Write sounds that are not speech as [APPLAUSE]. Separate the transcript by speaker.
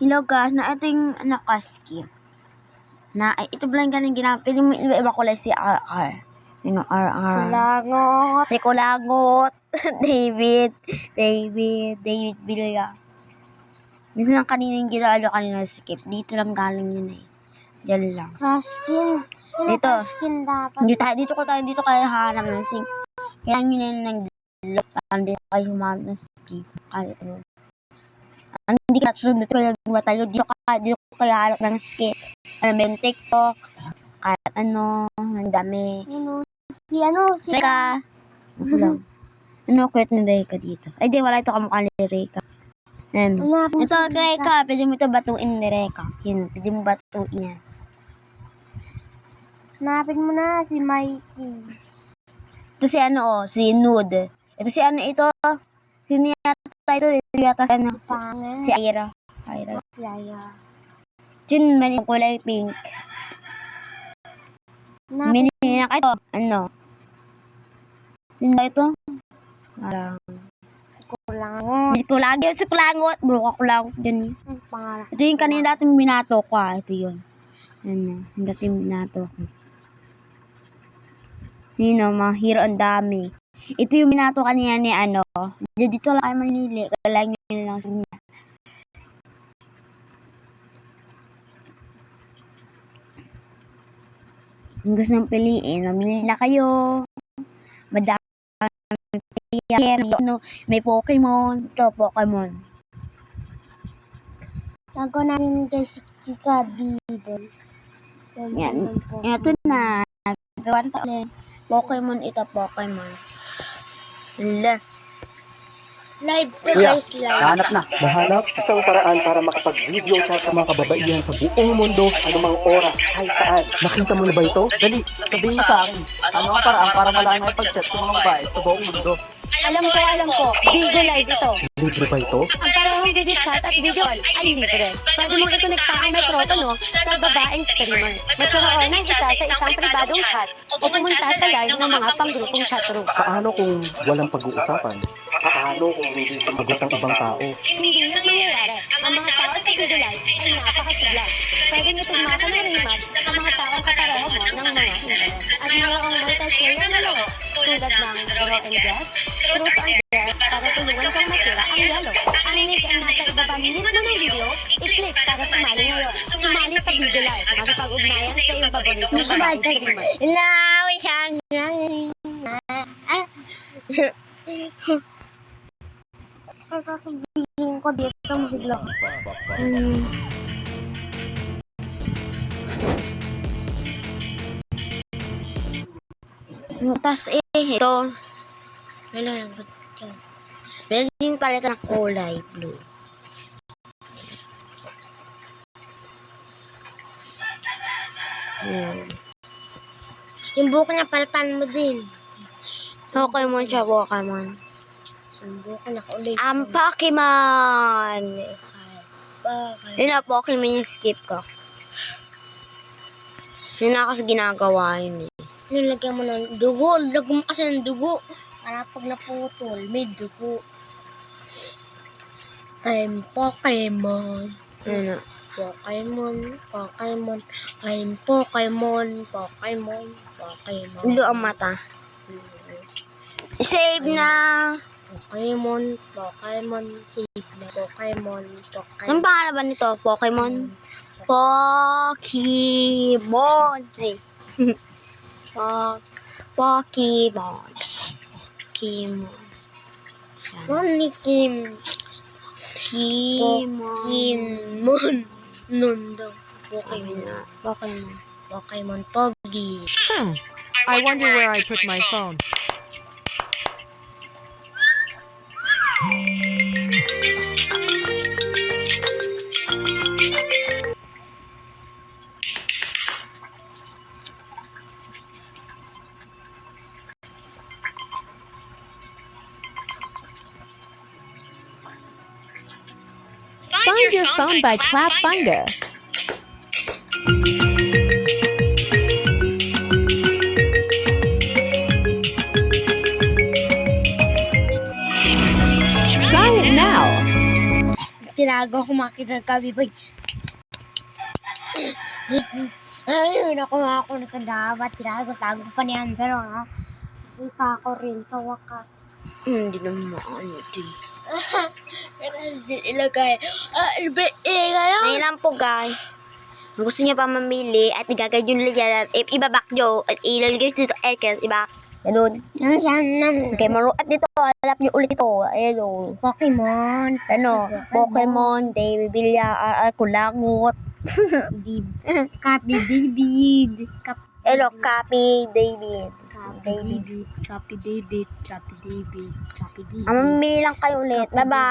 Speaker 1: Guys, na ito yung nakaski. Na, ay, ito pala yung ganun ginamit. Pwede mo iba-iba kulay si RR. Yun know, RR.
Speaker 2: Langot.
Speaker 1: Si Kulagot. [LAUGHS] David. David. David Villa. Dito lang kanina yung ginalo kanina skip. Dito lang galing yun eh. Diyan lang.
Speaker 2: Raskin.
Speaker 1: Dito.
Speaker 2: Raskin dapat.
Speaker 1: Dito, tayo, dito ko tayo, dito kayo hanap ng sing. Kaya yun yung nag-look. Dito kayo humanap ng skip. Kaya. Ang hindi ka susunod ko yung matayo. Dito ka, dito ko kayo hanap ng skip. Ano, may TikTok. Kahit ano, ang dami.
Speaker 2: Ano? Si ano? Si
Speaker 1: Reka. Lang. Ano, kwet ni Reka dito? Ay, di, wala ito kamukha ni Reka. Ayan.
Speaker 2: Hanapin
Speaker 1: Ito, Reka. Pwede mo ito batuin ni Reka. Yun, pwede mo batuin yan.
Speaker 2: Hanapin mo na si Mikey.
Speaker 1: Ito si ano, oh, si Nude. Ito si ano ito. Ito? Ito yata si ano.
Speaker 2: Pangit.
Speaker 1: Si Ira. Ira.
Speaker 2: Si Aya.
Speaker 1: Yun man yung kulay pink. Na ito. Ano? Sino ba ito? Parang.
Speaker 2: ko lang.
Speaker 1: Hindi ko lagi. Si Kulangot. Bro, Kulangot dyan eh.
Speaker 2: Ang pangalan.
Speaker 1: Ito yung kanina dating binato ko ah. Ito yun. Ano, yung dating binato ko. Yun o, mga hero ang dami. Ito yung binato kanina ni ano. Di- Dito lang kayo manili. Kailangan nyo lang sa niya. Kung gusto nang piliin, mamili na kayo. Madami player. Ano, may Pokemon. Ito, Pokemon.
Speaker 2: Tago natin kay si Kika Beadle.
Speaker 1: Yan. Ito na. Gawa na ulit. Pokemon ito, Pokemon. Hala.
Speaker 2: Live to
Speaker 3: Kuya,
Speaker 2: guys live.
Speaker 3: Hanap na.
Speaker 4: Mahanap isang paraan para makapag-video chat sa mga kababaihan sa buong mundo anumang oras, kahit saan. Nakita mo na ba ito?
Speaker 3: Dali, sabihin mo sa akin. Ano ang paraan para malaman ang pag-chat sa mga babae sa buong mundo?
Speaker 5: Alam ko, alam ko. Video live ito.
Speaker 4: Libre ba ito?
Speaker 5: Ang parehong video chat at video call ay libre. Pwede mong ikonekta ang mikropono sa babaeng streamer. Magkaroon ng isa sa isang pribadong chat o pumunta sa live ng mga panggrupong chat room.
Speaker 4: Paano kung walang pag-uusapan? Paano kung hindi sumagot ang ibang tao?
Speaker 5: Hindi yun mangyayari. Ang mga tao sa live ay napakasigla. Pwede nyo tumaka ng rematch sa mga taong kapareho mo ng mga. At mayroong multiplayer na laro tulad ng Draw and Guess, Truth and Dare para tulungan kang matira ang yellow. Ang link ay nasa ibaba mismo ng video, i-click para sumali ngayon. Sumali sa live, makipag-ugnayan sa iyong paboritong babaeng streamer.
Speaker 2: Ilaw siya. Ah. [LAUGHS] Ang sasabihin ko dito mo sigla. Hmm.
Speaker 1: Tapos eh, ito. Ba't yan? Meron din palitan ng kulay blue. Yan.
Speaker 2: Yung buhok niya palitan mo din.
Speaker 1: Pokemon siya, Pokemon.
Speaker 2: Yung buhok niya ulit.
Speaker 1: Ang Pokemon!
Speaker 2: Bakit?
Speaker 1: Yun na, Pokemon yung skip ko. Yun na kasi ginagawa yun eh.
Speaker 2: Nilagyan mo ng dugo. Lagyan mo kasi ng dugo. Para pag naputol, may dugo. I'm Pokemon.
Speaker 1: Yun na.
Speaker 2: Pokemon, Pokemon, I'm Pokemon, Pokemon, Pokemon.
Speaker 1: Blue ang mata. Save na!
Speaker 2: Pokemon, Pokemon, save na Pokemon, Pokemon.
Speaker 1: Anong pangalan ba nito? Pokemon? Pokemon! Ay. [LAUGHS] Pokemon. Pokemon.
Speaker 2: Mami Kim,
Speaker 1: Pokemon.
Speaker 2: Pokemon.
Speaker 1: Pokemon. Pokemon.
Speaker 2: Pokemon Pogi. Hmm.
Speaker 6: I wonder where I put my phone.
Speaker 7: Find your phone by Clap Finder. Try it now.
Speaker 2: Tinapos tinago ako makita ng Kabi Boy. Ayun, nakuha ako na sa dapat. Tinago-tago pa niyan. Pero ha, kita ko rin sa wakas.
Speaker 1: Hindi naman maano din. [LAUGHS]
Speaker 2: Pero din ilagay. Ah, ngayon.
Speaker 1: Ngayon lang po guys. Kung gusto niyo pa mamili at igagay yung lagyan at i- ibabak nyo at ilalagay dito ekes, ibak. Ganun.
Speaker 2: Yan siya nam.
Speaker 1: Okay, maro at dito, hanap niyo ulit ito. Ayan o.
Speaker 2: Pokemon.
Speaker 1: Ano, Pokemon, David Villa, RR, Kulangot. [LAUGHS]
Speaker 2: Dib. Copy David. Copy
Speaker 1: Ano, Copy, David.
Speaker 2: Copy
Speaker 1: David.
Speaker 2: David. Copy David. Copy David. Copy David.
Speaker 1: Ang mamili lang kayo ulit. Bye-bye.